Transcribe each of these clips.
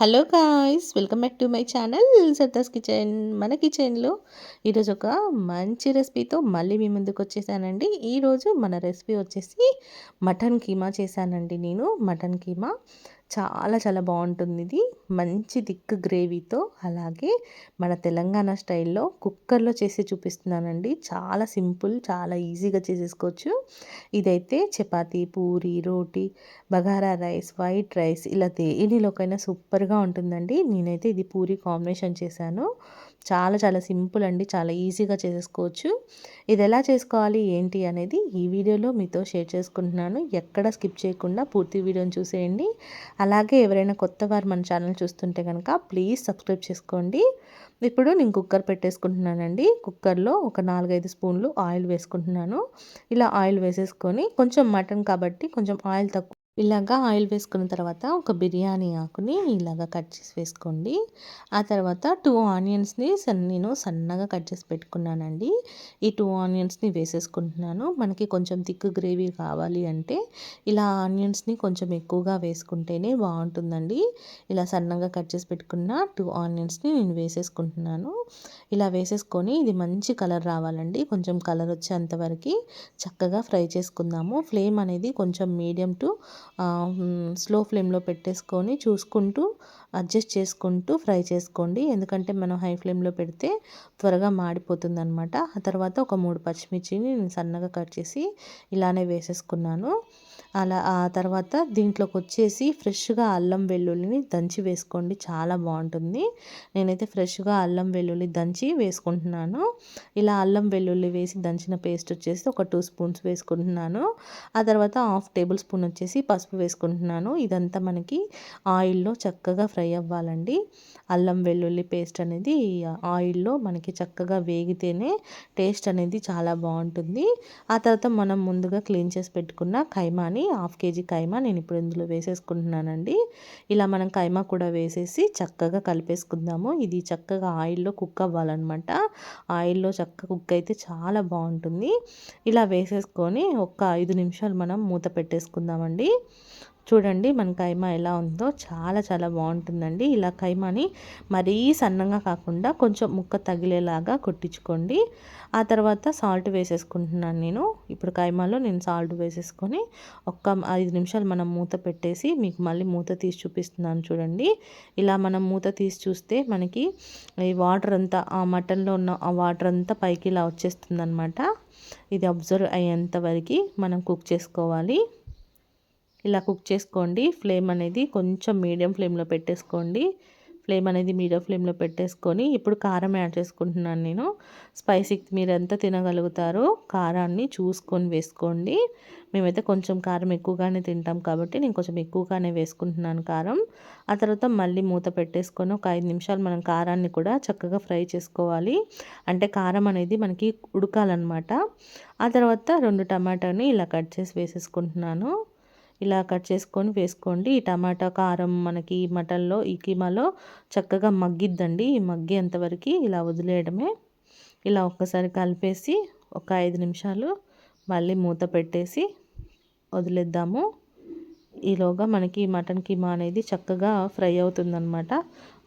Hello guys welcome back to my channel Sarda's kitchen. మన కిచెన్లో ఈరోజు ఒక మంచి రెసిపీతో మళ్ళీ మీ ముందుకు వచ్చేసానండి. ఈరోజు మన రెసిపీ వచ్చేసి మటన్ కీమా చేశానండి నేను మటన్ కీమా. చాలా చాలా బాగుంటుంది ఇది. మంచి థిక్ గ్రేవీతో అలాగే మన తెలంగాణ స్టైల్లో కుక్కర్లో చేసి చూపిస్తున్నానండి. చాలా సింపుల్ చాలా ఈజీగా చేసేసుకోవచ్చు. ఇదైతే chapati puri roti bagara rice white rice ఇలా దేనిలోకైనా సూపర్గా ఉంటుందండి. నేనైతే ఇది పూరి కాంబినేషన్ చేశాను. చాలా చాలా సింపుల్ అండి. చాలా ఈజీగా చేసుకోవచ్చు. ఇది ఎలా చేసుకోవాలి ఏంటి అనేది ఈ వీడియోలో మీతో షేర్ చేసుకుంటున్నాను. ఎక్కడ స్కిప్ చేయకుండా పూర్తి వీడియోని చూసేయండి. అలాగే ఎవరైనా కొత్త వారు మన ఛానల్ చూస్తుంటే కనుక ప్లీజ్ సబ్స్క్రైబ్ చేసుకోండి. ఇప్పుడు నేను కుక్కర్ పెట్టేసుకుంటున్నానండి. కుక్కర్లో ఒక నాలుగైదు స్పూన్లు ఆయిల్ వేసుకుంటున్నాను. ఇలా ఆయిల్ వేసేసుకొని కొంచెం మటన్ కాబట్టి కొంచెం ఆయిల్ తక్కువ ఇలాగా ఆయిల్ వేసుకున్న తర్వాత ఒక బిర్యానీ ఆకుని ఇలాగా కట్ చేసి వేసుకోండి. ఆ తర్వాత టూ ఆనియన్స్ని నేను సన్నగా కట్ చేసి పెట్టుకున్నానండి. ఈ టూ ఆనియన్స్ని వేసేసుకుంటున్నాను. మనకి కొంచెం థిక్ గ్రేవీ కావాలి అంటే ఇలా ఆనియన్స్ని కొంచెం ఎక్కువగా వేసుకుంటేనే బాగుంటుందండి. ఇలా సన్నగా కట్ చేసి పెట్టుకున్న టూ ఆనియన్స్ని నేను వేసేసుకుంటున్నాను. ఇలా వేసేసుకొని ఇది మంచి కలర్ రావాలండి. కొంచెం కలర్ వచ్చేంతవరకు చక్కగా ఫ్రై చేసుకుందాము. ఫ్లేమ్ అనేది కొంచెం మీడియం టు స్లో ఫ్లేమ్లో పెట్టేసుకొని చూసుకుంటూ అడ్జస్ట్ చేసుకుంటూ ఫ్రై చేసుకోండి. ఎందుకంటే మనం హై ఫ్లేమ్లో పెడితే త్వరగా మాడిపోతుంది అనమాట ఆ తర్వాత ఒక మూడు పచ్చిమిర్చిని నేను సన్నగా కట్ చేసి ఇలానే వేసేసుకున్నాను. అలా ఆ తర్వాత దీంట్లోకి వచ్చేసి ఫ్రెష్గా అల్లం వెల్లుల్లిని దంచి వేసుకోండి. చాలా బాగుంటుంది. నేనైతే ఫ్రెష్గా అల్లం వెల్లుల్లి దంచి వేసుకుంటున్నాను. ఇలా అల్లం వెల్లుల్లి వేసి దంచిన పేస్ట్ వచ్చేసి ఒక టూ స్పూన్స్ వేసుకుంటున్నాను. ఆ తర్వాత హాఫ్ టేబుల్ స్పూన్ వచ్చేసి పసుపు వేసుకుంటున్నాను. ఇదంతా మనకి ఆయిల్లో చక్కగా ఫ్రై అవ్వాలండి. అల్లం వెల్లుల్లి పేస్ట్ అనేది ఆయిల్లో మనకి చక్కగా వేగితేనే టేస్ట్ అనేది చాలా బాగుంటుంది. ఆ తర్వాత మనం ముందుగా క్లీన్ చేసి పెట్టుకున్న ఖైమాని హాఫ్ కేజీ కైమా నేను ఇప్పుడు ఇందులో వేసేసుకుంటున్నానండి. ఇలా మనం కైమా కూడా వేసేసి చక్కగా కలిపేసుకుందాము. ఇది చక్కగా ఆయిల్లో కుక్ అవ్వాలన్నమాట. ఆయిల్లో చక్కగా కుక్ అయితే చాలా బాగుంటుంది. ఇలా వేసేసుకొని ఒక ఐదు నిమిషాలు మనం మూత పెట్టేసుకుందామండి. చూడండి మన కైమా ఎలా ఉందో. చాలా చాలా బాగుంటుందండి. ఇలా కైమాని మరీ సన్నంగా కాకుండా కొంచెం ముక్క తగిలేలాగా కొట్టించుకోండి. ఆ తర్వాత సాల్ట్ వేసేసుకుంటున్నాను నేను. ఇప్పుడు కైమాలో నేను సాల్ట్ వేసేసుకొని ఒక్క ఐదు నిమిషాలు మనం మూత పెట్టేసి మీకు మళ్ళీ మూత తీసి చూపిస్తున్నాను చూడండి. ఇలా మనం మూత తీసి చూస్తే మనకి ఈ వాటర్ అంతా ఆ మటన్లో ఉన్న ఆ వాటర్ అంతా పైకి ఇలా వచ్చేస్తుంది ఇది అబ్జర్వ్ అయ్యేంత వరకు మనం కుక్ చేసుకోవాలి. ఇలా కుక్ చేసుకోండి. ఫ్లేమ్ అనేది కొంచెం మీడియం ఫ్లేమ్లో పెట్టేసుకోండి. ఫ్లేమ్ అనేది మీడియం ఫ్లేమ్లో పెట్టేసుకొని ఇప్పుడు కారం యాడ్ చేసుకుంటున్నాను నేను. స్పైసీ మీరు ఎంత తినగలుగుతారో కారాన్ని చూసుకొని వేసుకోండి. మేమైతే కొంచెం కారం ఎక్కువగానే తింటాం కాబట్టి నేను కొంచెం ఎక్కువగానే వేసుకుంటున్నాను కారం. ఆ తర్వాత మళ్ళీ మూత పెట్టేసుకొని ఒక ఐదు నిమిషాలు మనం కారాన్ని కూడా చక్కగా ఫ్రై చేసుకోవాలి. అంటే కారం అనేది మనకి ఉడకాలన్నమాట. ఆ తర్వాత రెండు టమాటాని ఇలా కట్ చేసి వేసేసుకుంటున్నాను. ఇలా కట్ చేసుకొని వేసుకోండి. ఈ టమాటా కారం మనకి మటన్లో ఈ కీమాలో చక్కగా మగ్గిద్దండి. ఈ మగ్గేంతవరకు ఇలా వదిలేయడమే. ఇలా ఒక్కసారి కలిపేసి ఒక ఐదు నిమిషాలు మళ్ళీ మూత పెట్టేసి వదిలేద్దాము. ఈలోగా మనకి మటన్ కీమా అనేది చక్కగా ఫ్రై అవుతుందన్నమాట.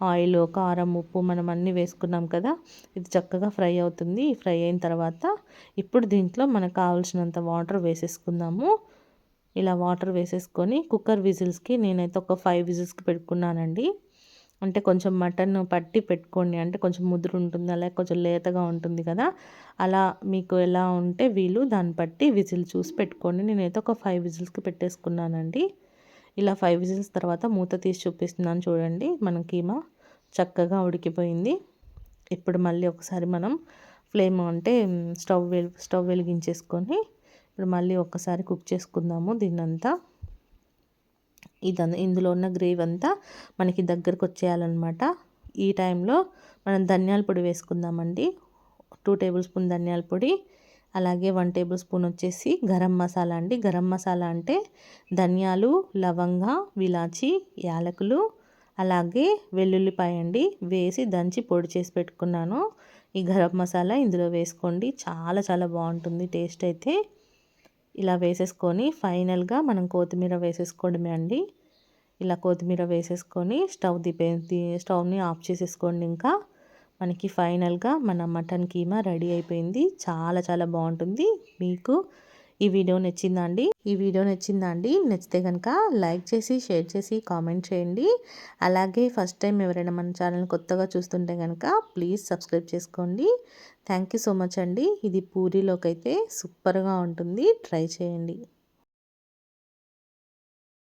ఆయిల్ కారం ఉప్పు మనం అన్నీ వేసుకున్నాం కదా ఇది చక్కగా ఫ్రై అవుతుంది. ఫ్రై అయిన తర్వాత ఇప్పుడు దీంట్లో మనకు కావాల్సినంత వాటర్ వేసేసుకుందాము. ఇలా వాటర్ వేసేసుకొని కుక్కర్ విజిల్స్కి నేనైతే ఒక ఫైవ్ విజిల్స్కి పెట్టుకున్నానండి. అంటే కొంచెం మటన్ పట్టి పెట్టుకోండి అంటే కొంచెం ముదురు ఉంటుంది అలాగే కొంచెం లేతగా ఉంటుంది కదా అలా మీకు ఎలా ఉంటే వీలు దాన్ని బట్టి విజిల్ చూసి పెట్టుకోండి. నేనైతే ఒక ఫైవ్ విజిల్స్కి పెట్టేసుకున్నానండి. ఇలా ఫైవ్ విజిల్స్ తర్వాత మూత తీసి చూపిస్తున్నాను చూడండి మన కీమా చక్కగా ఉడికిపోయింది. ఇప్పుడు మళ్ళీ ఒకసారి మనం ఫ్లేమ్ అంటే స్టవ్ వెలి స్టవ్ వెలిగించేసుకొని ఇప్పుడు మళ్ళీ ఒక్కసారి కుక్ చేసుకుందాము దీన్నంతా. ఇదంతా ఇందులో ఉన్న గ్రేవీ అంతా మనకి దగ్గరకు వచ్చేయాలన్నమాట. ఈ టైంలో మనం ధనియాల పొడి వేసుకుందామండి. టూ టేబుల్ స్పూన్ ధనియాల పొడి అలాగే వన్ టేబుల్ స్పూన్ వచ్చేసి గరం మసాలా అండి. గరం మసాలా అంటే ధనియాలు లవంగ విలాచి యాలకులు అలాగే వెల్లుల్లిపాయ అండి. వేసి దంచి పొడి చేసి పెట్టుకున్నాను. ఈ గరం మసాలా ఇందులో వేసుకోండి. చాలా చాలా బాగుంటుంది టేస్ట్ అయితే. ఇలా వేసేసుకొని ఫైనల్గా మనం కొత్తిమీర వేసేసుకోవడమే అండి. ఇలా కొత్తిమీర వేసేసుకొని స్టవ్ దిపే స్టవ్ని ఆఫ్ చేసేసుకోండి ఇంకా. మనకి ఫైనల్గా మన మటన్ కీమా రెడీ అయిపోయింది. చాలా చాలా బాగుంటుంది. మీకు ఈ వీడియో నచ్చిందా అండి ఈ వీడియో నచ్చిందా అండి నచ్చితే కనుక లైక్ చేసి షేర్ చేసి కామెంట్ చేయండి. అలాగే ఫస్ట్ టైం ఎవరైనా మన ఛానల్ కొత్తగా చూస్తుంటే కనుక ప్లీజ్ సబ్స్క్రైబ్ చేసుకోండి. థ్యాంక్ యూ సో మచ్ అండి. ఇది పూరీలోకి అయితే సూపర్గా ఉంటుంది. ట్రై చేయండి.